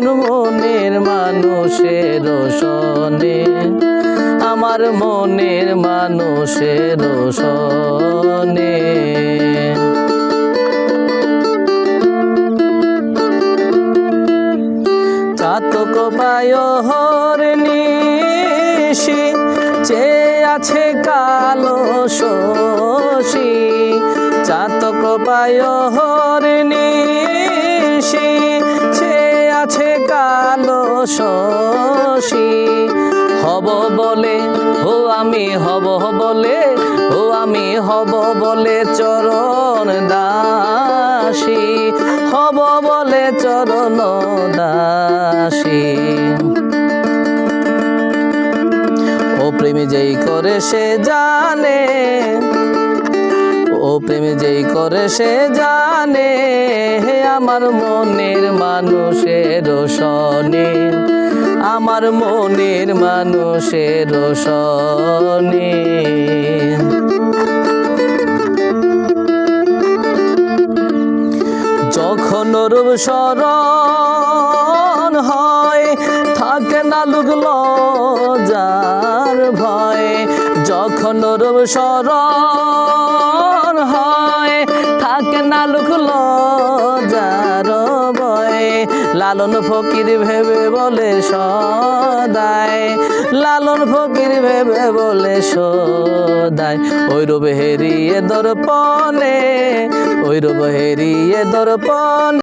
আমার মনের মানুষের সনে আমার মনের মানুষের সনে চাতক পায় হর নিশি চে আছে কালো শশী। চাতক পায় হব বলে, ও আমি হব বলে চরণ দাসী। হব বলে চরণ দাসী। ও প্রেমী যেই করে সে জানে, ও প্রেমী যেই করে সে জানে আমার মনের মানুষের সনে আমার মনের মানুষের সনে যখন রূপ স্মরণ হয়, থাকে না লুকল যার ভয়। যখন রূপ স্মরণ হয়, থাকে না ভয় লালন ফকির ভেবে বলে সদায় লালন ফকির ভেবে বলে সদায় ওই রূপ হেরিয়ে দর্পণে ওই রূপ হেরিয়ে দর্পণ।